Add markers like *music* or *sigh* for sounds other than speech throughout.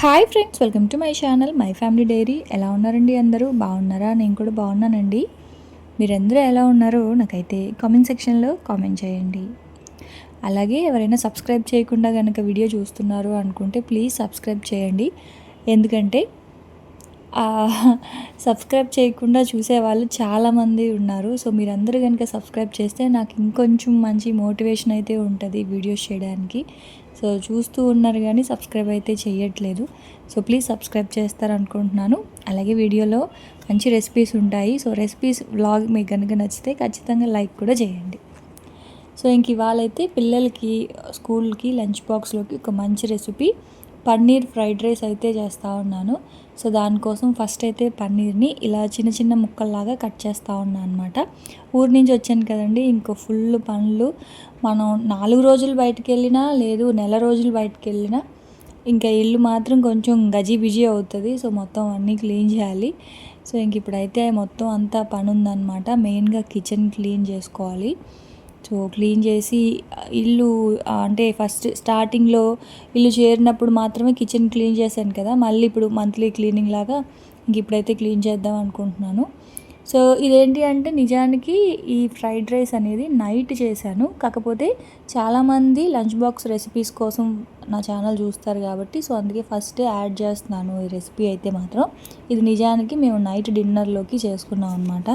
Hi friends welcome to my channel my family diary ఎలా ఉన్నారండి అందరూ? బాగున్నారా? నేను కూడా బాగున్నానండి. మీరందరూ ఎలా ఉన్నారో నాకైతే కామెంట్ సెక్షన్లో కామెంట్ చేయండి. అలాగే ఎవరైనా సబ్స్క్రైబ్ చేయకుండా కనుక వీడియో చూస్తున్నారు అనుకుంటే ప్లీజ్ సబ్స్క్రైబ్ చేయండి. ఎందుకంటే సబ్స్క్రైబ్ చేయకుండా చూసే వాళ్ళు చాలామంది ఉన్నారు. సో మీరందరూ కనుక సబ్స్క్రైబ్ చేస్తే నాకు ఇంకొంచెం మంచి మోటివేషన్ అయితే ఉంటుంది వీడియోస్ చేయడానికి. సో చూస్తూ ఉన్నారు కానీ సబ్స్క్రైబ్ అయితే చేయట్లేదు సో ప్లీజ్ సబ్స్క్రైబ్ చేస్తారనుకుంటున్నాను. అలాగే వీడియోలో మంచి రెసిపీస్ ఉంటాయి. సో రెసిపీస్ వ్లాగ్ మీకు కనుక నచ్చితే ఖచ్చితంగా లైక్ కూడా చేయండి. సో ఇంక ఇవాళ అయితే పిల్లలకి స్కూల్కి లంచ్ బాక్స్లోకి ఒక మంచి రెసిపీ పన్నీర్ ఫ్రైడ్ రైస్ అయితే చేస్తూ ఉన్నాను. సో దానికోసం ఫస్ట్ అయితే పన్నీర్ని ఇలా చిన్న చిన్న ముక్కల్లాగా కట్ చేస్తూ ఉన్నాను అనమాట ఊరి నుంచి వచ్చాను కదండి ఇంకో ఫుల్ పనులు. మనం నాలుగు రోజులు బయటకు వెళ్ళినా లేదు నెల రోజులు బయటకు వెళ్ళినా ఇంకా ఇల్లు మాత్రం కొంచెం గజిబిజి అవుతుంది. సో మొత్తం అన్నీ క్లీన్ చేయాలి. సో ఇంక ఇప్పుడైతే మొత్తం అంతా పని ఉందన్నమాట మెయిన్గా కిచెన్ క్లీన్ చేసుకోవాలి. సో క్లీన్ చేసి ఇల్లు అంటే ఫస్ట్ స్టార్టింగ్లో ఇల్లు చేరినప్పుడు మాత్రమే కిచెన్ క్లీన్ చేశాను కదా మళ్ళీ ఇప్పుడు మంత్లీ క్లీనింగ్ లాగా ఇంక ఇప్పుడైతే క్లీన్ చేద్దాం అనుకుంటున్నాను. సో ఇదేంటి అంటే నిజానికి ఈ ఫ్రైడ్ రైస్ అనేది నైట్ చేశాను కాకపోతే చాలామంది లంచ్ బాక్స్ రెసిపీస్ కోసం నా ఛానల్ చూస్తారు కాబట్టి సో అందుకే ఫస్టే యాడ్ చేస్తున్నాను ఈ రెసిపీ అయితే మాత్రం. ఇది నిజానికి మేము నైట్ డిన్నర్లోకి చేసుకున్నాం అనమాట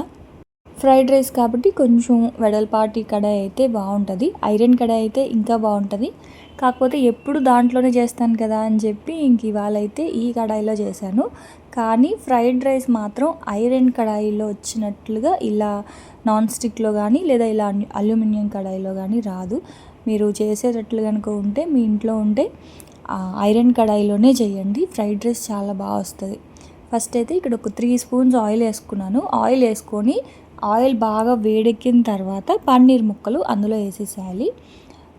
ఫ్రైడ్ రైస్ కాబట్టి కొంచెం వెడల్పాటి కడాయి అయితే బాగుంటుంది. ఐరన్ కడాయి అయితే ఇంకా బాగుంటుంది. కాకపోతే ఎప్పుడు దాంట్లోనే చేస్తాను కదా అని చెప్పి ఇంక ఇవాళ అయితే ఈ కడాయిలో చేశాను. కానీ ఫ్రైడ్ రైస్ మాత్రం ఐరన్ కడాయిలో వచ్చినట్లుగా ఇలా నాన్ స్టిక్లో కానీ లేదా ఇలా అల్యూమినియం కడాయిలో కానీ రాదు. మీరు చేసేటట్లు కనుక ఉంటే మీ ఇంట్లో ఉంటే ఐరన్ కడాయిలోనే చేయండి. ఫ్రైడ్ రైస్ చాలా బాగా వస్తుంది. ఫస్ట్ అయితే ఇక్కడ ఒక త్రీ స్పూన్స్ ఆయిల్ వేసుకున్నాను. ఆయిల్ వేసుకొని ఆయిల్ బాగా వేడెక్కిన తర్వాత పన్నీర్ ముక్కలు అందులో వేసేసేయాలి.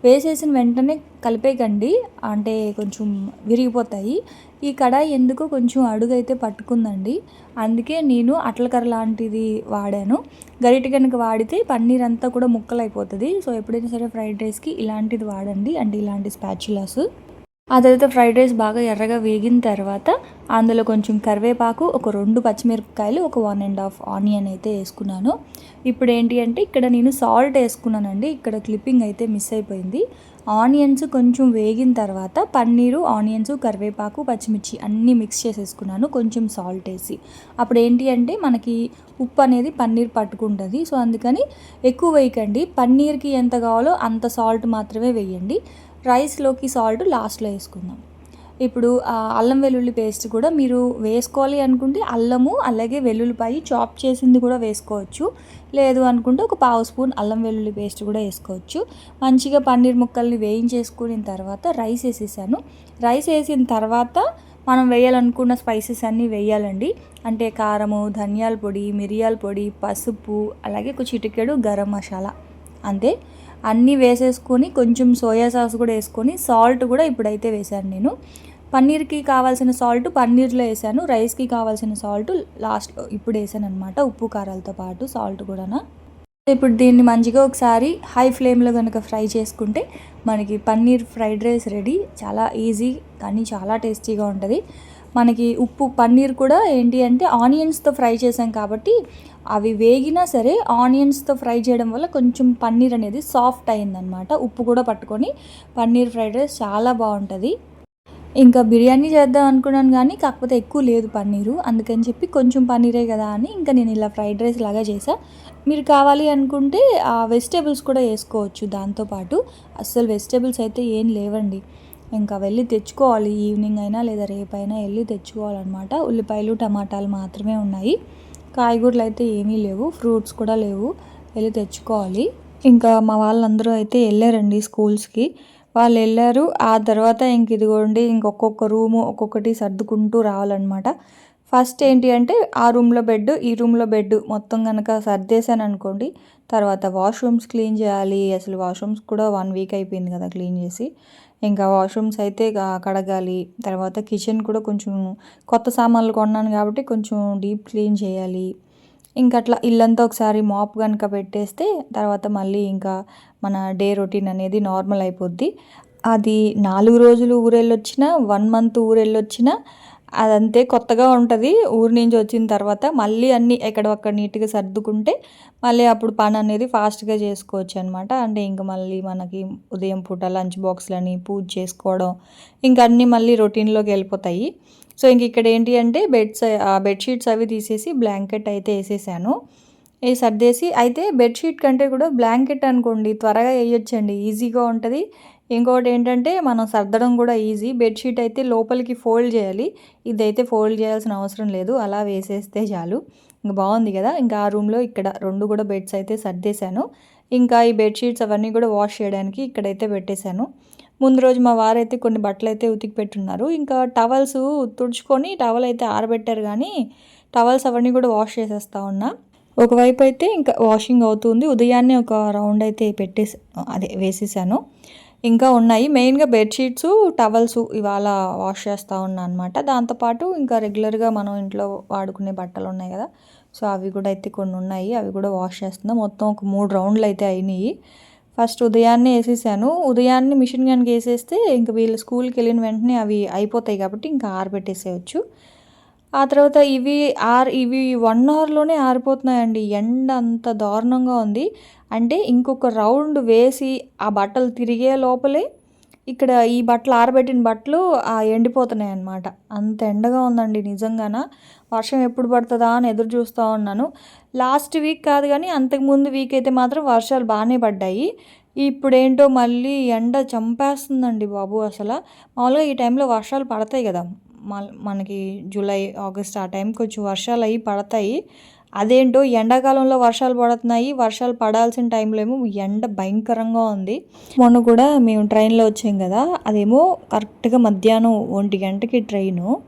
వేసేసిన వెంటనే కలిపేకండి అంటే కొంచెం విరిగిపోతాయి. ఈ కడాయి ఎందుకు కొంచెం అడుగైతే పట్టుకుందండి. అందుకే నేను అట్లకర్ర లాంటిది వాడాను. గరిట కనుక వాడితే పన్నీర్ అంతా కూడా ముక్కలు అయిపోతుంది సో ఎప్పుడైనా సరే ఫ్రైడ్ రైస్కి ఇలాంటిది వాడండి. అంటే ఇలాంటి స్పాచులాస్. ఆ తర్వాత ఫ్రైడ్ రైస్ బాగా ఎర్రగా వేగిన తర్వాత అందులో కొంచెం కరివేపాకు ఒక రెండు పచ్చిమిరపకాయలు ఒక వన్ అండ్ హాఫ్ ఆనియన్ అయితే వేసుకున్నాను. ఇప్పుడు ఏంటి అంటే ఇక్కడ నేను సాల్ట్ వేసుకున్నానండి. ఇక్కడ క్లిప్పింగ్ అయితే మిస్ అయిపోయింది. ఆనియన్స్ కొంచెం వేగిన తర్వాత పన్నీరు ఆనియన్స్ కరివేపాకు పచ్చిమిర్చి అన్నీ మిక్స్ చేసేసుకున్నాను. కొంచెం సాల్ట్ వేసి. అప్పుడు ఏంటి అంటే మనకి ఉప్పు అనేది పన్నీర్ పట్టుకుంటుంది. సో అందుకని ఎక్కువ వేయకండి. పన్నీర్కి ఎంత కావాలో అంత సాల్ట్ మాత్రమే వేయండి. రైస్లోకి సాల్ట్ లాస్ట్లో వేసుకుందాం. ఇప్పుడు అల్లం వెల్లుల్లి పేస్ట్ కూడా మీరు వేసుకోవాలి అనుకుంటే అల్లము అలాగే వెల్లుల్లిపాయి చాప్ చేసింది కూడా వేసుకోవచ్చు. లేదు అనుకుంటే ఒక పావు స్పూన్ అల్లం వెల్లుల్లి పేస్ట్ కూడా వేసుకోవచ్చు. మంచిగా పన్నీర్ ముక్కల్ని వేయించేసుకున్న తర్వాత రైస్ వేసేసాను. రైస్ వేసిన తర్వాత మనం వేయాలనుకున్న స్పైసెస్ అన్నీ వేయాలండి. అంటే కారము ధనియాల పొడి మిరియాల పొడి పసుపు అలాగే ఒక చిటికెడు గరం మసాలా. అంతే. అన్నీ వేసేసుకొని కొంచెం సోయా సాస్ కూడా వేసుకొని సాల్ట్ కూడా ఇప్పుడైతే వేశాను నేను. పన్నీర్కి కావాల్సిన సాల్ట్ పన్నీర్లో వేసాను రైస్కి కావాల్సిన సాల్ట్ లాస్ట్ ఇప్పుడు వేసాను అనమాట ఉప్పు కారాలతో పాటు సాల్ట్ కూడా ఇప్పుడు దీన్ని మంచిగా ఒకసారి హై ఫ్లేమ్లో కనుక ఫ్రై చేసుకుంటే మనకి పన్నీర్ ఫ్రైడ్ రైస్ రెడీ. చాలా ఈజీ కానీ చాలా టేస్టీగా ఉంటుంది. మనకి ఉప్పు పన్నీర్ కూడా ఏంటి అంటే ఆనియన్స్తో ఫ్రై చేసాం కాబట్టి అవి వేగినా సరే ఆనియన్స్తో ఫ్రై చేయడం వల్ల కొంచెం పన్నీర్ అనేది సాఫ్ట్ అయిందనమాట ఉప్పు కూడా పట్టుకొని పన్నీర్ ఫ్రైడ్ రైస్ చాలా బాగుంటుంది. ఇంకా బిర్యానీ చేద్దాం అనుకున్నాను కానీ కాకపోతే ఎక్కువ లేదు పన్నీరు. అందుకని చెప్పి కొంచెం పన్నీరే కదా అని ఇంకా నేను ఇలా ఫ్రైడ్ రైస్ లాగా చేసా. మీరు కావాలి అనుకుంటే ఆ వెజిటేబుల్స్ కూడా వేసుకోవచ్చు దాంతోపాటు అస్సలు వెజిటేబుల్స్ అయితే ఏం లేవండి. ఇంకా వెళ్ళి తెచ్చుకోవాలి ఈవినింగ్ అయినా లేదా రేపైనా వెళ్ళి తెచ్చుకోవాలన్నమాట. ఉల్లిపాయలు టమాటాలు మాత్రమే ఉన్నాయి. కాయగూరలు అయితే ఏమీ లేవు ఫ్రూట్స్ కూడా లేవు. వెళ్ళి తెచ్చుకోవాలి. ఇంకా మా వాళ్ళందరూ అయితే వెళ్ళారండి స్కూల్స్కి. వాళ్ళు వెళ్ళారు. ఆ తర్వాత ఇంక ఇదిగోండి ఇంకొక్కొక్క రూము ఒక్కొక్కటి సర్దుకుంటూ రావాలన్నమాట. ఫస్ట్ ఏంటి అంటే ఆ రూమ్లో బెడ్ ఈ రూమ్లో బెడ్ మొత్తం కనుక సర్దేశాను అనుకోండి తర్వాత వాష్రూమ్స్ క్లీన్ చేయాలి. అసలు వాష్రూమ్స్ కూడా వన్ వీక్ అయిపోయింది కదా క్లీన్ చేసి. ఇంకా వాష్రూమ్స్ అయితే కడగాలి. తర్వాత కిచెన్ కూడా కొంచెం కొత్త సామాన్లు కొన్నాను కాబట్టి కొంచెం డీప్ క్లీన్ చేయాలి. ఇంకా అట్లా ఇల్లంతా ఒకసారి మాప్ కనుక పెట్టేస్తే తర్వాత మళ్ళీ ఇంకా మన డే రొటీన్ అనేది నార్మల్ అయిపోద్ది. అది నాలుగు రోజులు ఊరెళ్ళొచ్చినా వన్ మంత్ ఊరెళ్ళొచ్చినా అదంతే కొత్తగా ఉంటుంది. ఊరి నుంచి వచ్చిన తర్వాత మళ్ళీ అన్నీ ఎక్కడొక్కడ నీట్గా సర్దుకుంటే మళ్ళీ అప్పుడు పని అనేది ఫాస్ట్గా చేసుకోవచ్చు అనమాట అంటే ఇంక మళ్ళీ మనకి ఉదయం పూట లంచ్ బాక్స్లని పూజ చేసుకోవడం ఇంక అన్నీ మళ్ళీ రొటీన్లోకి వెళ్ళిపోతాయి. సో ఇంక ఇక్కడ ఏంటి అంటే బెడ్స్ బెడ్షీట్స్ అవి తీసేసి బ్లాంకెట్ అయితే వేసేసాను. ఏ సర్దేసి అయితే బెడ్షీట్ కంటే కూడా బ్లాంకెట్ అనుకోండి త్వరగా వేయొచ్చండి. ఈజీగా ఉంటుంది. ఇంకొకటి ఏంటంటే మనం సర్దడం కూడా ఈజీ. బెడ్షీట్ అయితే లోపలికి ఫోల్డ్ చేయాలి. ఇదైతే ఫోల్డ్ చేయాల్సిన అవసరం లేదు. అలా వేసేస్తే చాలు. ఇంకా బాగుంది కదా. ఇంకా ఆ రూమ్లో ఇక్కడ రెండు కూడా బెడ్స్ అయితే సర్దేశాను. ఇంకా ఈ బెడ్షీట్స్ అవన్నీ కూడా వాష్ చేయడానికి ఇక్కడైతే పెట్టేశాను. ముందు రోజు మా వారైతే కొన్ని బట్టలు అయితే ఉతికి పెట్టున్నారు. ఇంకా టవల్స్ తుడుచుకొని టవల్ అయితే ఆరబెట్టారు కానీ టవల్స్ అవన్నీ కూడా వాష్ చేసేస్తా ఉన్నా. ఒకవైపు అయితే ఇంకా వాషింగ్ అవుతుంది ఉదయాన్నే ఒక రౌండ్ అయితే పెట్టేసి అదే వేసేసాను. ఇంకా ఉన్నాయి. మెయిన్గా బెడ్షీట్స్ టవల్స్ ఇవాళ వాష్ చేస్తూ ఉన్నా అనమాట దాంతోపాటు ఇంకా రెగ్యులర్గా మనం ఇంట్లో వాడుకునే బట్టలు ఉన్నాయి కదా. సో అవి కూడా అయితే కొన్ని ఉన్నాయి. అవి కూడా వాష్ చేస్తున్నాం. మొత్తం ఒక మూడు రౌండ్లు అయితే అయినాయి. ఫస్ట్ ఉదయాన్నే వేసేసాను. ఉదయాన్నే మిషన్ కనుక వేసేస్తే ఇంకా వీళ్ళు స్కూల్కి వెళ్ళిన వెంటనే అవి అయిపోతాయి కాబట్టి ఇంకా ఆరబెట్టేసేయచ్చు. ఆ తర్వాత ఇవి ఆర్ ఇవి వన్ అవర్లోనే ఆరిపోతున్నాయండి. ఎండ అంత దారుణంగా ఉంది. అంటే ఇంకొక రౌండ్ వేసి ఆ బట్టలు తిరిగే లోపలే ఇక్కడ ఈ బట్టలు ఆరబెట్టిన బట్టలు ఎండిపోతున్నాయి అన్నమాట అంత ఎండగా ఉందండి నిజంగాన. వర్షం ఎప్పుడు పడుతుందా అని ఎదురు చూస్తూ ఉన్నాను. లాస్ట్ వీక్ కాదు కానీ అంతకుముందు వీక్ అయితే మాత్రం వర్షాలు బాగానే పడ్డాయి. ఇప్పుడేంటో మళ్ళీ ఎండ చంపేస్తుందండి బాబు అసలు. మామూలుగా ఈ టైంలో వర్షాలు పడతాయి కదా. మనకి జూలై ఆగస్ట్ ఆ టైంకి కొంచెం వర్షాలు అవి పడతాయి. అదేంటో ఎండాకాలంలో వర్షాలు పడుతున్నాయి. వర్షాలు పడాల్సిన టైంలో ఏమో ఎండ భయంకరంగా ఉంది. మొన్న కూడా మేము ట్రైన్లో వచ్చాం కదా అదేమో కరెక్ట్గా మధ్యాహ్నం ఒంటి గంటకి ట్రైను.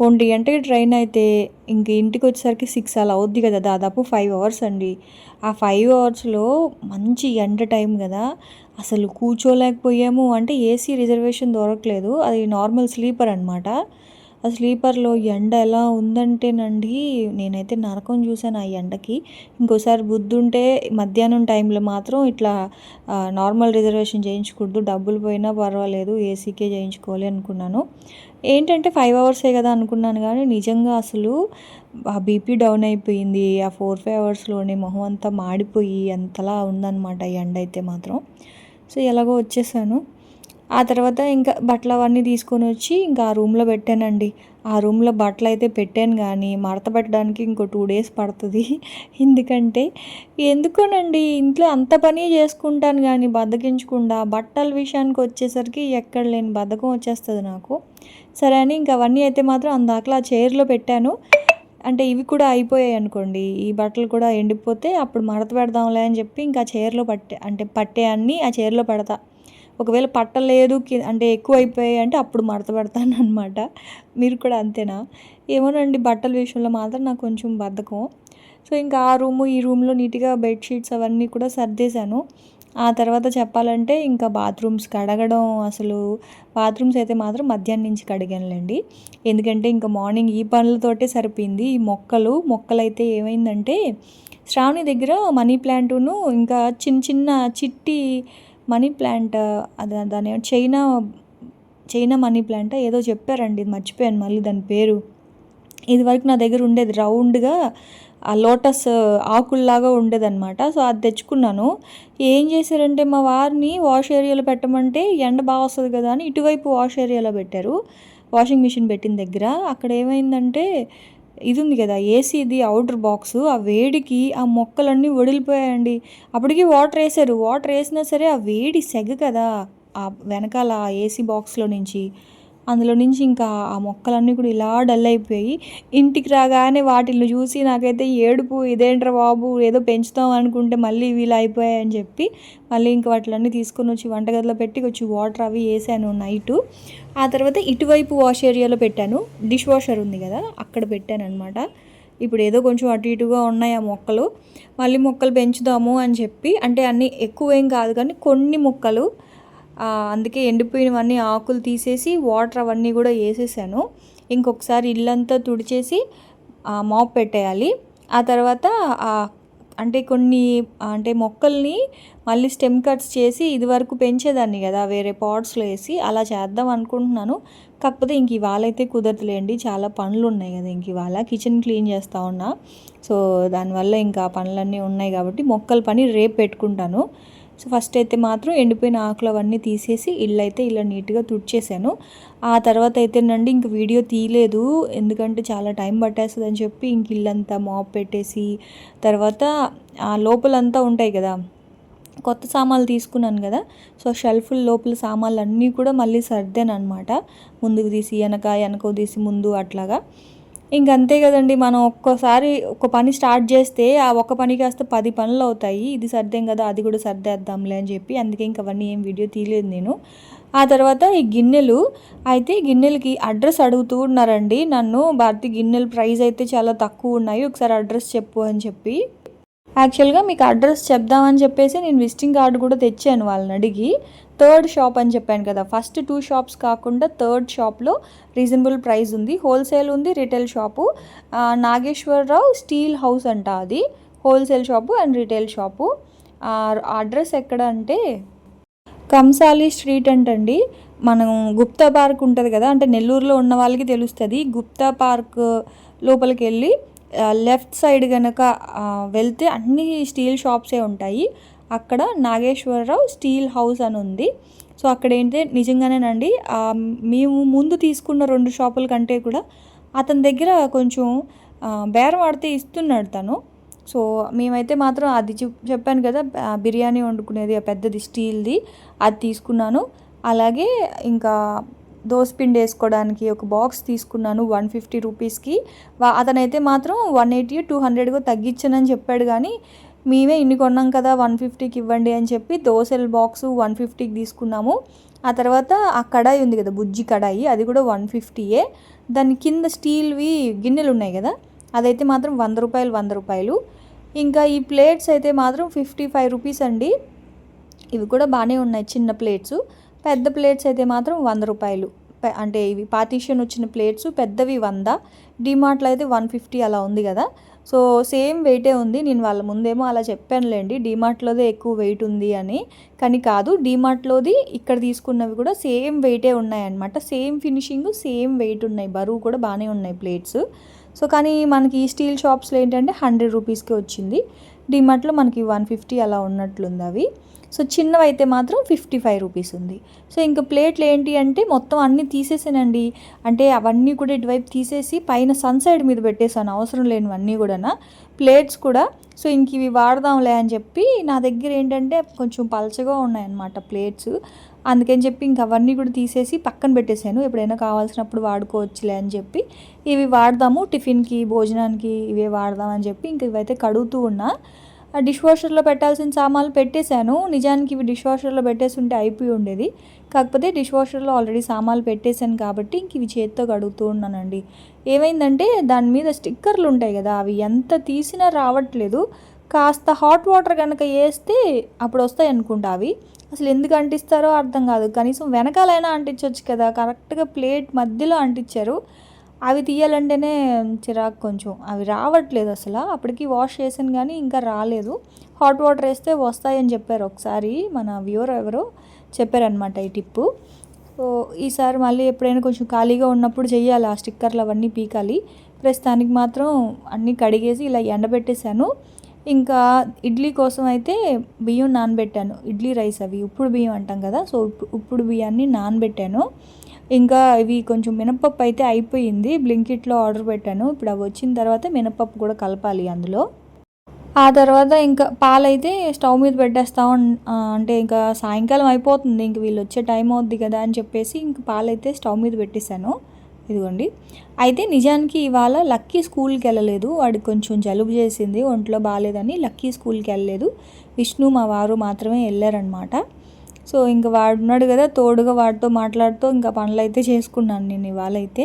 ఒంటి గంటకి ట్రైన్ అయితే ఇంక ఇంటికి వచ్చేసరికి సిక్స్ అలా అవుద్ది కదా దాదాపు ఫైవ్ అవర్స్ అండి. ఆ ఫైవ్ అవర్స్లో మంచి ఎండ టైం కదా. అసలు కూర్చోలేకపోయాము. అంటే ఏసీ రిజర్వేషన్ దొరకలేదు. అది నార్మల్ స్లీపర్ అనమాట ఆ స్లీపర్లో ఎండ ఎలా ఉందంటేనండి నేనైతే నరకం చూసాను ఆ ఎండకి. ఇంకోసారి బుద్ధుంటే మధ్యాహ్నం టైంలో మాత్రం ఇట్లా నార్మల్ రిజర్వేషన్ చేయించకూడదు డబ్బులు పోయినా పర్వాలేదు ఏసీకే చేయించుకోవాలి అనుకున్నాను. ఏంటంటే ఫైవ్ అవర్సే కదా అనుకున్నాను కానీ నిజంగా అసలు ఆ బీపీ డౌన్ అయిపోయింది. ఆ ఫోర్ ఫైవ్ అవర్స్లోనే మొహం అంతా మాడిపోయి అంతలా ఉందన్నమాట ఎండ అయితే మాత్రం. సో ఎలాగో వచ్చేసాను. ఆ తర్వాత ఇంకా బట్టలు అవన్నీ తీసుకొని వచ్చి ఇంకా ఆ రూమ్లో పెట్టానండి. ఆ రూమ్లో బట్టలు అయితే పెట్టాను కానీ మడత పెట్టడానికి ఇంకో టూ డేస్ పడుతుంది. *laughs* ఎందుకంటే ఎందుకోనండి ఇంట్లో అంత పని చేసుకుంటాను కానీ బద్దకించకుండా బట్టల విషయానికి వచ్చేసరికి ఎక్కడ లేని బద్ధకం వచ్చేస్తుంది నాకు. సరే అని ఇంకా అవన్నీ అయితే మాత్రం అందాకలా చైర్లో పెట్టాను. అంటే ఇవి కూడా అయిపోయాయి అనుకోండి ఈ బట్టలు కూడా ఎండిపోతే అప్పుడు మడత పెడదాంలే అని చెప్పి ఇంకా చైర్లో పట్టే అంటే పట్టే అన్నీ ఆ చైర్లో పెడతా. ఒకవేళ పట్టలేదు అంటే ఎక్కువ అయిపోయాయి అంటే అప్పుడు మడత పెడతాను అనమాట మీరు కూడా అంతేనా? ఏమోనండి బట్టల విషయంలో మాత్రం నాకు కొంచెం బద్ధకం. సో ఇంకా ఆ రూము ఈ రూమ్లో నీట్గా బెడ్షీట్స్ అవన్నీ కూడా సర్దేశాను. ఆ తర్వాత చెప్పాలంటే ఇంకా బాత్రూమ్స్ కడగడం అసలు బాత్రూమ్స్ అయితే మాత్రం మధ్యాహ్నం నుంచి కడిగానులేండి. ఎందుకంటే ఇంకా మార్నింగ్ ఈ పనులతోటే సరిపోయింది. ఈ మొక్కలు మొక్కలు అయితే ఏమైందంటే శ్రావణి దగ్గర మనీ ప్లాంటును ఇంకా చిన్న చిన్న చిట్టి మనీ ప్లాంట్ అది దాని చైనా చైనా మనీ ప్లాంట్? ఏదో చెప్పారండి ఇది మర్చిపోయాను మళ్ళీ దాని పేరు. ఇది వరకు నా దగ్గర ఉండేది రౌండ్గా ఆ లోటస్ ఆకుల్లాగా ఉండేదన్నమాట. సో అది తెచ్చుకున్నాను. ఏం చేశారంటే మా వారిని వాష్ ఏరియాలో పెట్టమంటే ఎండ బాగా వస్తుంది కదా అని ఇటువైపు వాష్ ఏరియాలో పెట్టారు. వాషింగ్ మిషన్ పెట్టిన దగ్గర. అక్కడ ఏమైందంటే ఇది ఉంది కదా ఏసీది అవుటర్ బాక్స్ ఆ వేడికి ఆ మొక్కలన్నీ వడిలిపోయాయండి. అప్పటికి వాటర్ వేసారు వాటర్ వేసినా సరే ఆ వేడి సెగ కదా ఆ వెనకాల ఏసీ బాక్స్లో నుంచి. అందులో నుంచి ఇంకా ఆ మొక్కలన్నీ కూడా ఇలా డల్ అయిపోయి ఇంటికి రాగానే వాటిని చూసి నాకైతే ఏడుపు ఇదేంట్రా బాబు ఏదో పెంచుతాం అనుకుంటే మళ్ళీ వీలు అయిపోయాయని చెప్పి మళ్ళీ ఇంక వాటిలన్నీ తీసుకొని వచ్చి వంటగదిలో పెట్టి వచ్చి వాటర్ అవి వేసాను నైటు. ఆ తర్వాత ఇటువైపు వాష్ ఏరియాలో పెట్టాను. డిష్ వాషర్ ఉంది కదా అక్కడ పెట్టాను అనమాట ఇప్పుడు ఏదో కొంచెం అటు ఇటుగా ఉన్నాయి ఆ మొక్కలు. మళ్ళీ మొక్కలు పెంచుదాము అని చెప్పి అంటే అన్నీ ఎక్కువ ఏం కాదు కానీ కొన్ని మొక్కలు అందుకే ఎండిపోయినవన్నీ ఆకులు తీసేసి వాటర్ అవన్నీ కూడా వేసేసాను. ఇంకొకసారి ఇల్లంతా తుడిచేసి మాప్ పెట్టేయాలి. ఆ తర్వాత అంటే కొన్ని అంటే మొక్కల్ని మళ్ళీ స్టెమ్ కట్స్ చేసి ఇది వరకు పెంచేదాన్ని కదా వేరే పాట్స్లో వేసి అలా చేద్దాం అనుకుంటున్నాను. కాకపోతే ఇంక ఇవాళ అయితే కుదరదులేండి చాలా పనులు ఉన్నాయి కదా ఇంక ఇవాళ కిచెన్ క్లీన్ చేస్తూ ఉన్నా. సో దానివల్ల ఇంకా పనులన్నీ ఉన్నాయి కాబట్టి మొక్కల పని రేపు పెట్టుకుంటాను. సో ఫస్ట్ అయితే మాత్రం ఎండిపోయిన ఆకులు అవన్నీ తీసేసి ఇల్లు అయితే ఇలా నీట్గా తుడిచేసాను. ఆ తర్వాత అయితేనండి ఇంక వీడియో తీయలేదు. ఎందుకంటే చాలా టైం పట్టేస్తుంది అని చెప్పి ఇంక ఇల్లంతా మాప్ పెట్టేసి తర్వాత ఆ లోపలంతా ఉంటాయి కదా కొత్త సామాన్లు తీసుకున్నాను కదా సో షెల్ఫ్ లోపల సామాన్లు అన్నీ కూడా మళ్ళీ సర్దాను అనమాట ముందుకు తీసి వెనక వెనక తీసి ముందు అట్లాగా. ఇంక అంతే కదండి మనం ఒక్కోసారి ఒక పని స్టార్ట్ చేస్తే ఆ ఒక్క పని కాస్త పది పనులు అవుతాయి. ఇది సర్దేం కదా అది కూడా సర్దేద్దాంలే అని చెప్పి అందుకే ఇంక అవన్నీ ఏం వీడియో తీయలేదు నేను. ఆ తర్వాత ఈ గిన్నెలు అయితే గిన్నెలకి అడ్రస్ అడుగుతూ ఉన్నారండి. నన్ను భారతి గిన్నెల ప్రైస్ అయితే చాలా తక్కువ ఉన్నాయి. ఒకసారి అడ్రస్ చెప్పు అని చెప్పి. యాక్చువల్గా మీకు అడ్రస్ చెప్దామని చెప్పేసి నేను విజిటింగ్ కార్డు కూడా తెచ్చాను వాళ్ళని అడిగి. థర్డ్ షాప్ అని చెప్పాను కదా. ఫస్ట్ టూ షాప్స్ కాకుండా థర్డ్ షాప్లో రీజనబుల్ ప్రైస్ ఉంది. హోల్సేల్ ఉంది retail shop. Nageswararao steel house అంట అది. Wholesale shop and retail shop. Address ఎక్కడ అంటే కంసాలి స్ట్రీట్ అంటండి. మనం గుప్తా పార్క్ ఉంటుంది కదా అంటే నెల్లూరులో ఉన్న వాళ్ళకి తెలుస్తుంది. గుప్తా పార్క్ లోపలికి వెళ్ళి లెఫ్ట్ సైడ్ కనుక వెళ్తే అన్ని స్టీల్ షాప్సే ఉంటాయి. అక్కడ నాగేశ్వరరావు స్టీల్ హౌస్ అని ఉంది. సో అక్కడ ఏంటంటే నిజంగానేనండి మేము ముందు తీసుకున్న రెండు షాపుల కంటే కూడా అతని దగ్గర కొంచెం బేరం ఆడితే ఇస్తున్నాడు తను. సో మేమైతే మాత్రం అది చెప్పాను కదా బిర్యానీ వండుకునేది ఆ పెద్దది స్టీల్ది అది తీసుకున్నాను. అలాగే ఇంకా దోసపిండి వేసుకోవడానికి ఒక బాక్స్ తీసుకున్నాను వన్ ఫిఫ్టీ రూపీస్కి. అతనైతే మాత్రం వన్ ఎయిటీ టూ హండ్రెడ్గా తగ్గించనని చెప్పాడు కానీ మేమే ఇన్ని కొన్నాం కదా వన్ ఫిఫ్టీకి ఇవ్వండి అని చెప్పి దోశల బాక్స్ వన్ ఫిఫ్టీకి తీసుకున్నాము. ఆ తర్వాత ఆ కడాయి ఉంది కదా బుజ్జి కడాయి అది కూడా వన్ ఫిఫ్టీయే. దాని కింద స్టీల్వి గిన్నెలు ఉన్నాయి కదా అదైతే మాత్రం వంద రూపాయలు వంద రూపాయలు. ఇంకా ఈ ప్లేట్స్ అయితే మాత్రం ఫిఫ్టీ ఫైవ్ రూపీస్ అండి. ఇవి కూడా బాగానే ఉన్నాయి చిన్న ప్లేట్స్. పెద్ద ప్లేట్స్ అయితే మాత్రం వంద రూపాయలు. అంటే ఇవి పార్టీషన్ వచ్చిన ప్లేట్స్ పెద్దవి వంద. డిమార్ట్లో అయితే వన్ ఫిఫ్టీ అలా ఉంది కదా. సో సేమ్ వెయిటే ఉంది. నేను వాళ్ళ ముందేమో అలా చెప్పానులేండి. డీమార్ట్లోదే ఎక్కువ వెయిట్ ఉంది అని. కానీ కాదు డీమార్ట్లోది ఇక్కడ తీసుకున్నవి కూడా సేమ్ వెయిటే ఉన్నాయన్నమాట. సేమ్ ఫినిషింగ్ సేమ్ వెయిట్ ఉన్నాయి. బరువు కూడా బాగానే ఉన్నాయి ప్లేట్స్. సో కానీ మనకి స్టీల్ షాప్స్లో ఏంటంటే హండ్రెడ్ రూపీస్కి వచ్చింది. డిమార్ట్లో మనకి వన్ ఫిఫ్టీ అలా ఉన్నట్లుంది అవి. సో చిన్నవి అయితే మాత్రం ఫిఫ్టీ ఫైవ్ రూపీస్ ఉంది. సో ఇంకా ప్లేట్లు ఏంటి అంటే మొత్తం అన్నీ తీసేసానండి. అంటే అవన్నీ కూడా ఇటువైపు తీసేసి పైన సన్ సైడ్ మీద పెట్టేశాను. అవసరం లేనివన్నీ కూడా ప్లేట్స్ కూడా. సో ఇంక ఇవి వాడదాంలే అని చెప్పి నా దగ్గర ఏంటంటే కొంచెం పలచగా ఉన్నాయన్నమాట ప్లేట్స్. అందుకని చెప్పి ఇంక అవన్నీ కూడా తీసేసి పక్కన పెట్టేశాను. ఎప్పుడైనా కావాల్సినప్పుడు వాడుకోవచ్చులే అని చెప్పి ఇవి వాడదాము. టిఫిన్కి భోజనానికి ఇవే వాడదామని చెప్పి ఇంక ఇవైతే కడుగుతూ ఉన్నా. ఆ డిష్ వాషర్లో పెట్టాల్సిన సామాన్లు పెట్టేశాను. నిజానికి ఇవి డిష్ వాషర్లో పెట్టేసి ఉంటే అయిపోయి ఉండేది. కాకపోతే డిష్ వాషర్లో ఆల్రెడీ సామాన్లు పెట్టేశాను కాబట్టి ఇంక ఇవి చేత్తో కడుగుతూ ఉన్నానండి. ఏమైందంటే దాని మీద స్టిక్కర్లు ఉంటాయి కదా అవి ఎంత తీసినా రావట్లేదు. కాస్త హాట్ వాటర్ కనుక వేస్తే అప్పుడు వస్తాయి అనుకుంటా అవి. అసలు ఎందుకు అంటిస్తారో అర్థం కాదు. కనీసం వెనకాలైనా అంటించవచ్చు కదా కరెక్ట్గా ప్లేట్ మధ్యలో అంటించారు. అవి తీయాలంటేనే చిరాకు కొంచెం. అవి రావట్లేదు అసలు. అప్పటికి వాష్ చేసాను కానీ ఇంకా రాలేదు. హాట్ వాటర్ వేస్తే వస్తాయని చెప్పారు ఒకసారి మన వ్యూవర్ ఎవరో చెప్పారనమాట ఈ టిప్పు. సో ఈసారి మళ్ళీ ఎప్పుడైనా కొంచెం ఖాళీగా ఉన్నప్పుడు చేయాలి ఆ స్టిక్కర్లు అవన్నీ పీకాలి. ప్రస్తుతానికి మాత్రం అన్నీ కడిగేసి ఇలా ఎండబెట్టేశాను. ఇంకా ఇడ్లీ కోసం అయితే బియ్యం నానబెట్టాను. ఇడ్లీ రైస్ అవి. ఉప్పుడు బియ్యం అంటాం కదా. సో ఉప్పుడు బియ్యాన్ని నానబెట్టాను. ఇంకా ఇవి కొంచెం మినపప్పు అయితే అయిపోయింది. బ్లింకిట్లో ఆర్డర్ పెట్టాను. ఇప్పుడు అవి వచ్చిన తర్వాత మినపప్పు కూడా కలపాలి అందులో. ఆ తర్వాత ఇంకా పాలైతే స్టవ్ మీద పెట్టేస్తాం అంటే ఇంకా సాయంకాలం అయిపోతుంది. ఇంక వీళ్ళు వచ్చే టైం అవుద్ది కదా అని చెప్పేసి ఇంక పాలైతే స్టవ్ మీద పెట్టేశాను. ఇదిగోండి. అయితే నిజానికి ఇవాళ లక్కీ స్కూల్కి వెళ్ళలేదు. వాడికి కొంచెం జలుబు చేసింది. ఒంట్లో బాగాలేదని లక్కీ స్కూల్కి వెళ్ళలేదు. విష్ణు మా వారు మాత్రమే వెళ్ళారనమాట సో ఇంకా వాడు ఉన్నాడు కదా తోడుగా వాడితో మాట్లాడుతూ ఇంకా పనులు అయితే చేసుకున్నాను నేను ఇవాళైతే.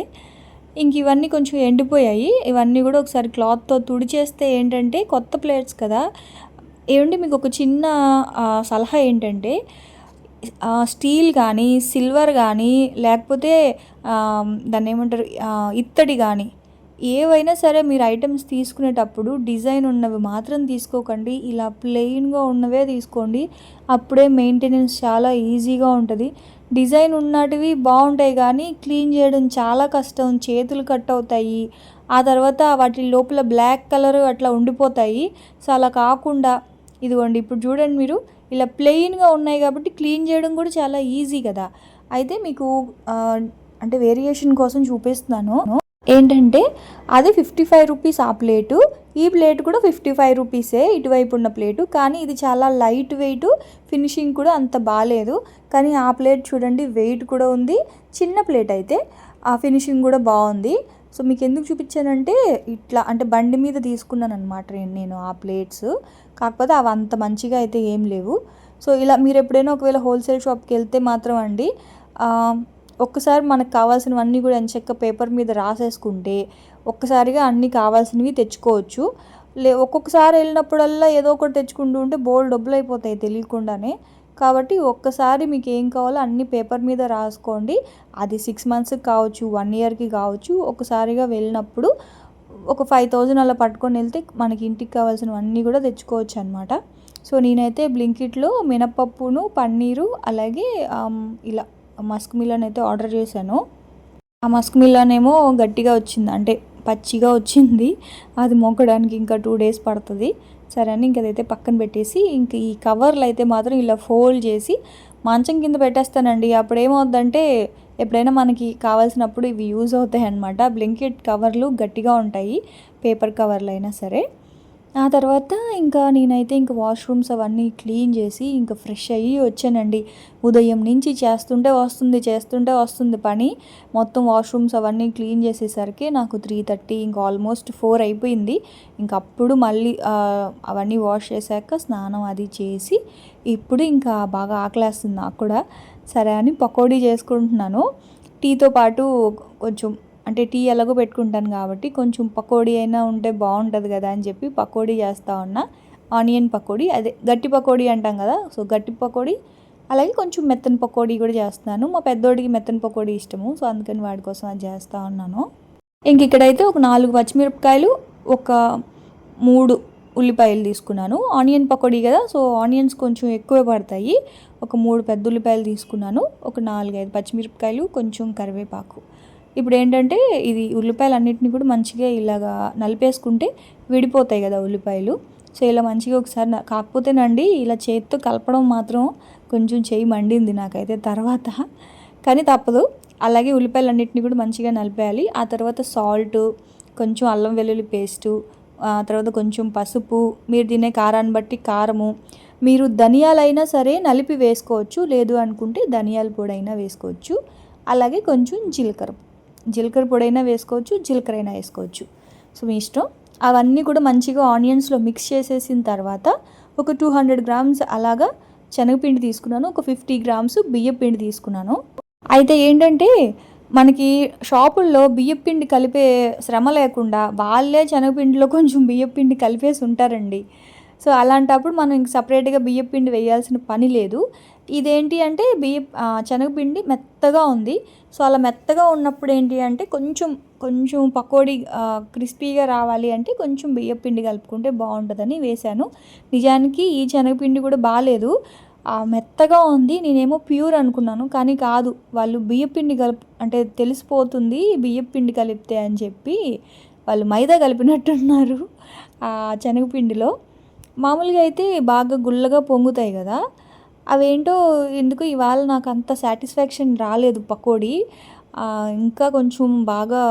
ఇంక ఇవన్నీ కొంచెం ఎండిపోయాయి. ఇవన్నీ కూడా ఒకసారి క్లాత్తో తుడిచేస్తే ఏంటంటే కొత్త ప్లేట్స్ కదా. ఏమండి మీకు ఒక చిన్న సలహా ఏంటంటే స్టీల్ కానీ సిల్వర్ కానీ లేకపోతే దాన్ని ఏమంటారు ఇత్తడి కానీ ఏవైనా సరే మీరు ఐటమ్స్ తీసుకునేటప్పుడు డిజైన్ ఉన్నవి మాత్రం తీసుకోకండి. ఇలా ప్లెయిన్గా ఉన్నవే తీసుకోండి. అప్పుడే మెయింటెనెన్స్ చాలా ఈజీగా ఉంటుంది. డిజైన్ ఉన్నటివి బాగుంటాయి కానీ క్లీన్ చేయడం చాలా కష్టం. చేతులు కట్ అవుతాయి. ఆ తర్వాత వాటి లోపల బ్లాక్ కలర్ అట్లా ఉండిపోతాయి. సో అలా కాకుండా ఇదిగోండి ఇప్పుడు చూడండి మీరు ఇలా ప్లెయిన్గా ఉన్నాయి కాబట్టి క్లీన్ చేయడం కూడా చాలా ఈజీ కదా. అయితే మీకు అంటే వేరియేషన్ కోసం చూపిస్తున్నాను. ఏంటంటే అది ఫిఫ్టీ ఫైవ్ రూపీస్ ఆ ప్లేటు ఈ ప్లేట్ కూడా ఫిఫ్టీ ఫైవ్ రూపీసే ఇటువైపు ఉన్న ప్లేటు. కానీ ఇది చాలా లైట్ వెయిట్ ఫినిషింగ్ కూడా అంత బాగాలేదు కానీ ఆ ప్లేట్ చూడండి వెయిట్ కూడా ఉంది. చిన్న ప్లేట్ అయితే ఆ ఫినిషింగ్ కూడా బాగుంది. సో మీకు ఎందుకు చూపించానంటే ఇట్లా అంటే బండి మీద తీసుకున్నాను అనమాట నేను ఆ ప్లేట్స్ కాకపోతే అవి అంత మంచిగా అయితే ఏం లేవు. సో ఇలా మీరు ఎప్పుడైనా ఒకవేళ హోల్సేల్ షాప్కి వెళ్తే మాత్రం అండి ఒక్కసారి మనకు కావాల్సినవన్నీ కూడా ఎంచక్క పేపర్ మీద రాసేసుకుంటే ఒక్కసారిగా అన్నీ కావాల్సినవి తెచ్చుకోవచ్చు. లే ఒక్కొక్కసారి వెళ్ళినప్పుడల్లా ఏదో ఒకటి తెచ్చుకుంటూ ఉంటే బోల్ డబ్బులు అయిపోతాయి తెలియకుండానే. కాబట్టి ఒక్కసారి మీకు ఏం కావాలో అన్ని పేపర్ మీద రాసుకోండి. అది సిక్స్ మంత్స్కి కావచ్చు వన్ ఇయర్కి కావచ్చు. ఒకసారిగా వెళ్ళినప్పుడు ఒక ఫైవ్ థౌజండ్ అలా పట్టుకొని వెళ్తే మనకి ఇంటికి కావాల్సినవన్నీ కూడా తెచ్చుకోవచ్చు అనమాట సో నేనైతే బ్లింకిట్లో మినపప్పును పన్నీరు అలాగే ఇలా. మస్క్ మిలన్ అయితే ఆర్డర్ చేశాను. ఆ మస్క్ మిలన్ ఏమో గట్టిగా వచ్చింది అంటే పచ్చిగా వచ్చింది. అది మొక్కడానికి ఇంకా టూ డేస్ పడుతుంది. సరే అని ఇంకదైతే పక్కన పెట్టేసి ఇంక ఈ కవర్లు అయితే మాత్రం ఇలా ఫోల్డ్ చేసి మంచం కింద పెట్టేస్తానండి. అప్పుడు ఏమవుద్దంటే ఎప్పుడైనా మనకి కావాల్సినప్పుడు ఇవి యూజ్ అవుతాయి అన్నమాట బ్లింకెట్ కవర్లు గట్టిగా ఉంటాయి పేపర్ కవర్లు అయినా సరే. ఆ తర్వాత ఇంకా నేనైతే ఇంకా వాష్రూమ్స్ అవన్నీ క్లీన్ చేసి ఇంకా ఫ్రెష్ అయ్యి వచ్చానండి. ఉదయం నుంచి చేస్తుంటే వస్తుంది చేస్తుంటే వస్తుంది పని. మొత్తం వాష్రూమ్స్ అవన్నీ క్లీన్ చేసేసరికి నాకు త్రీ థర్టీ ఇంకా ఆల్మోస్ట్ ఫోర్ అయిపోయింది. ఇంకా అప్పుడు మళ్ళీ అవన్నీ వాష్ చేశాక స్నానం అది చేసి ఇప్పుడు ఇంకా బాగా ఆకలేస్తుంది నాకు కూడా. సరే అని పకోడీ చేసుకుంటున్నాను. టీతో పాటు కొంచెం అంటే టీ ఎలాగో పెట్టుకుంటాను కాబట్టి కొంచెం పకోడీ అయినా ఉంటే బాగుంటుంది కదా అని చెప్పి పకోడీ చేస్తూ ఉన్నా. ఆనియన్ పకోడీ అదే గట్టి పకోడీ అంటాం కదా సో గట్టి పకోడీ అలాగే కొంచెం మెత్తని పకోడీ కూడా చేస్తున్నాను. మా పెద్దోడికి మెత్తని పకోడీ ఇష్టము సో అందుకని వాడి కోసం అది చేస్తూ ఉన్నాను. ఇంక ఇక్కడైతే ఒక నాలుగు పచ్చిమిరపకాయలు ఒక మూడు ఉల్లిపాయలు తీసుకున్నాను. ఆనియన్ పకోడీ కదా సో ఆనియన్స్ కొంచెం ఎక్కువ పడతాయి. ఒక మూడు పెద్ద ఉల్లిపాయలు తీసుకున్నాను. ఒక నాలుగైదు పచ్చిమిరపకాయలు కొంచెం కరివేపాకు. ఇప్పుడు ఏంటంటే ఇది ఉల్లిపాయలు అన్నిటిని కూడా మంచిగా ఇలాగా నలిపేసుకుంటే విడిపోతాయి కదా ఉల్లిపాయలు. సో ఇలా మంచిగా ఒకసారి నా- కాకపోతేనండి ఇలా చేతితో కలపడం మాత్రం కొంచెం చేయి మండింది నాకైతే తర్వాత. కానీ తప్పదు. అలాగే ఉల్లిపాయలు అన్నిటిని కూడా మంచిగా నలిపేయాలి. ఆ తర్వాత సాల్ట్ కొంచెం అల్లం వెల్లుల్లి పేస్టు ఆ తర్వాత కొంచెం పసుపు మీరు తినే కారాన్ని బట్టి కారము. మీరు ధనియాలైనా సరే నలిపి వేసుకోవచ్చు. లేదు అనుకుంటే ధనియాల పొడి అయినా వేసుకోవచ్చు. అలాగే కొంచెం జీలకర్ర. జీలకర్ర పొడి అయినా వేసుకోవచ్చు జీలకర్ర అయినా వేసుకోవచ్చు. సో మీ ఇష్టం. అవన్నీ కూడా మంచిగా ఆనియన్స్లో మిక్స్ చేసేసిన తర్వాత ఒక టూ హండ్రెడ్ గ్రామ్స్ అలాగా శనగపిండి తీసుకున్నాను. ఒక ఫిఫ్టీ గ్రామ్స్ బియ్యం పిండి తీసుకున్నాను. అయితే ఏంటంటే మనకి షాపుల్లో బియ్యపిండి కలిపే శ్రమ లేకుండా వాళ్ళే శనగపిండిలో కొంచెం బియ్యపిండి కలిపేసి ఉంటారండి. సో అలాంటప్పుడు మనం ఇంక సపరేట్గా బియ్యపిండి వేయాల్సిన పని లేదు. ఇదేంటి అంటే బియ్య శనగపిండి మెత్తగా ఉంది. సో అలా మెత్తగా ఉన్నప్పుడు ఏంటి అంటే కొంచెం కొంచెం పకోడీ క్రిస్పీగా రావాలి అంటే కొంచెం బియ్యపిండి కలుపుకుంటే బాగుంటుందని వేశాను. నిజానికి ఈ శనగపిండి కూడా బాగాలేదు. మెత్తగా ఉంది. నేనేమో ప్యూర్ అనుకున్నాను. కానీ కాదు వాళ్ళు బియ్యపిండి కలుపు అంటే తెలిసిపోతుంది బియ్యపిండి కలిపితే అని చెప్పి వాళ్ళు మైదా కలిపినట్టున్నారు ఆ శనగపిండిలో. మామూలుగా అయితే బాగా గుల్లగా పొంగుతాయి కదా. అవేంటో ఎందుకు ఇవాళ నాకు అంత సాటిస్ఫాక్షన్ రాలేదు పకోడీ. ఇంకా కొంచెం బాగా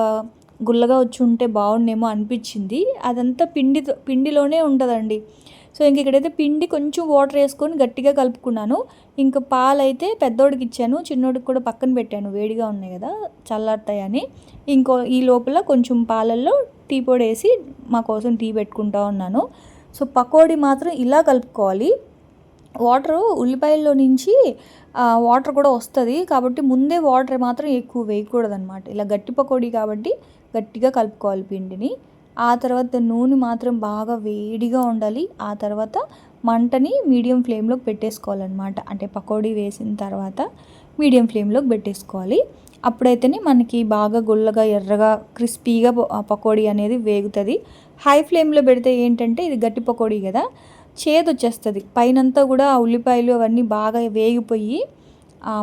గుల్లగా వచ్చి ఉంటే బాగుండేమో అనిపించింది. అదంతా పిండితో పిండిలోనే ఉంటుందండి. సో ఇంక ఇక్కడైతే పిండి కొంచెం వాటర్ వేసుకొని గట్టిగా కలుపుకున్నాను. ఇంకా పాలైతే పెద్దోడికి ఇచ్చాను. చిన్నోడికి కూడా పక్కన పెట్టాను. వేడిగా ఉన్నాయి కదా చల్లారుతాయని. ఇంకో ఈ లోపల కొంచెం పాలల్లో టీ పొడి వేసి మా కోసం టీ పెట్టుకుంటా ఉన్నాను. సో పకోడీ మాత్రం ఇలా కలుపుకోవాలి. వాటరు ఉల్లిపాయల్లో నుంచి వాటర్ కూడా వస్తుంది. కాబట్టి ముందే వాటర్ మాత్రం ఎక్కువ వేయకూడదు అనమాట ఇలా గట్టి పకోడీ కాబట్టి గట్టిగా కలుపుకోవాలి పిండిని. ఆ తర్వాత నూనె మాత్రం బాగా వేడిగా ఉండాలి. ఆ తర్వాత మంటని మీడియం ఫ్లేమ్లో పెట్టేసుకోవాలన్నమాట. అంటే పకోడీ వేసిన తర్వాత మీడియం ఫ్లేమ్లోకి పెట్టేసుకోవాలి. అప్పుడైతేనే మనకి బాగా గుల్లగా ఎర్రగా క్రిస్పీగా పకోడీ అనేది వేగుతుంది. హై ఫ్లేమ్లో పెడితే ఏంటంటే ఇది గట్టి పకోడీ కదా. చేదు వచ్చేస్తుంది పైనంతా కూడా ఆ ఉల్లిపాయలు అవన్నీ బాగా వేగిపోయి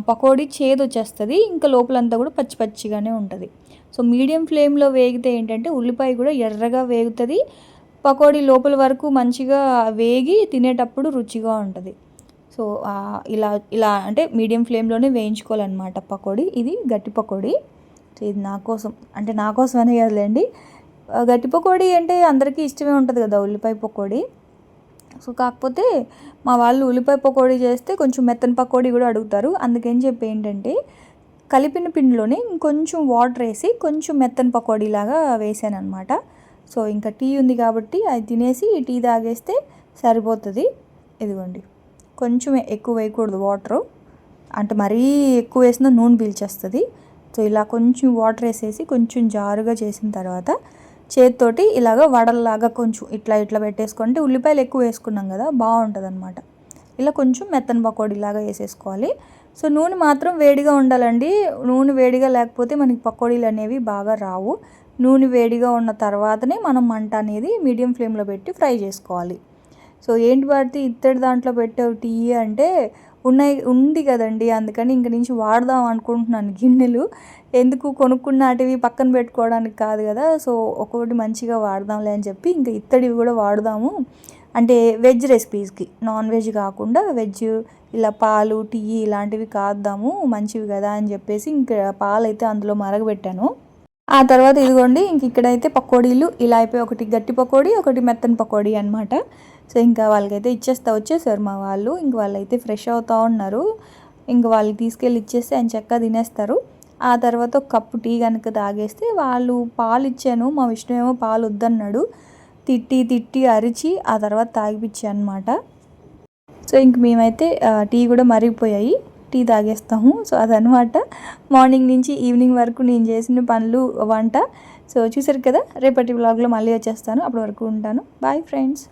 పకోడీ చేదు వచ్చేస్తుంది ఇంకా లోపలంతా కూడా పచ్చి పచ్చిగానే ఉంటుంది. సో మీడియం ఫ్లేమ్లో వేగితే ఏంటంటే ఉల్లిపాయ కూడా ఎర్రగా వేగుతుంది. పకోడీ లోపల వరకు మంచిగా వేగి తినేటప్పుడు రుచిగా ఉంటుంది. సో ఇలా ఇలా అంటే మీడియం ఫ్లేమ్లోనే వేయించుకోవాలన్నమాట పకోడీ. ఇది గట్టి పకోడీ. సో ఇది నా కోసం అంటే నా కోసం అనే కదలేండి. గట్టి పకోడీ అంటే అందరికీ ఇష్టమే ఉంటుంది కదా ఉల్లిపాయ పకోడీ. సో కాకపోతే మా వాళ్ళు ఉల్లిపాయ పకోడీ చేస్తే కొంచెం మెత్తని పకోడీ కూడా అడుగుతారు. అందుకని చెప్పి ఏంటంటే కలిపిన పిండిలోనే ఇంకొంచెం వాటర్ వేసి కొంచెం మెత్తని పకోడీ లాగా వేసాను అనమాట సో ఇంకా టీ ఉంది కాబట్టి అది తినేసి టీ తాగేస్తే సరిపోతుంది. ఇదిగోండి. కొంచెం ఎక్కువ వేయకూడదు వాటరు. అంటే మరీ ఎక్కువ వేసిన నూనె పీల్చేస్తుంది. సో ఇలా కొంచెం వాటర్ వేసేసి కొంచెం జారుగా చేసిన తర్వాత చేతితోటి ఇలాగ వడల్లాగా కొంచెం ఇట్లా ఇట్లా పెట్టేసుకుంటే ఉల్లిపాయలు ఎక్కువ వేసుకున్నాం కదా బాగుంటుంది అనమాట ఇలా కొంచెం మెత్తని పకోడీలాగా వేసేసుకోవాలి. సో నూనె మాత్రం వేడిగా ఉండాలండి. నూనె వేడిగా లేకపోతే మనకి పకోడీలు అనేవి బాగా రావు. నూనె వేడిగా ఉన్న తర్వాతనే మనం మంట అనేది మీడియం ఫ్లేమ్లో పెట్టి ఫ్రై చేసుకోవాలి. సో ఏంటి పడితే ఇత్తడి దాంట్లో పెట్టే టీ అంటే ఉన్నాయి ఉంది కదండి. అందుకని ఇంక నుంచి వాడదాం అనుకుంటున్నాను గిన్నెలు. ఎందుకు కొనుక్కున్నాటివి పక్కన పెట్టుకోవడానికి కాదు కదా. సో ఒక్కొక్కటి మంచిగా వాడదాంలే అని చెప్పి ఇంకా ఇత్తడివి కూడా వాడదాము. అంటే వెజ్ రెసిపీస్కి నాన్ వెజ్ కాకుండా వెజ్ ఇలా పాలు టీ ఇలాంటివి కాద్దాము మంచివి కదా అని చెప్పేసి ఇంకా పాలు అయితే అందులో మరగబెట్టాను. ఆ తర్వాత ఇదిగోండి ఇంక ఇక్కడైతే పకోడీలు ఇలా అయిపోయి ఒకటి గట్టి పకోడీ ఒకటి మెత్తని పకోడీ అనమాట సో ఇంకా వాళ్ళకైతే ఇచ్చేస్తా వచ్చేసారు మా వాళ్ళు. ఇంక వాళ్ళైతే ఫ్రెష్ అవుతూ ఉన్నారు. ఇంక వాళ్ళకి తీసుకెళ్ళి ఇచ్చేస్తే ఆయన చక్కగా తినేస్తారు. ఆ తర్వాత ఒక కప్పు టీ కనుక తాగేస్తే వాళ్ళు పాలు ఇచ్చాను. మా విష్ణు ఏమో పాలు వద్దన్నాడు. తిట్టి తిట్టి అరిచి ఆ తర్వాత తాగిపించాను అనమాట సో ఇంక మేమైతే టీ కూడా మరిగిపోయాయి. టీ తాగేస్తాము. సో అదనమాట మార్నింగ్ నుంచి ఈవినింగ్ వరకు నేను చేసిన పనులు వంట. సో చూసారు కదా రేపటి బ్లాగ్లో మళ్ళీ వచ్చేస్తాను. అప్పటి వరకు ఉంటాను. Bye friends.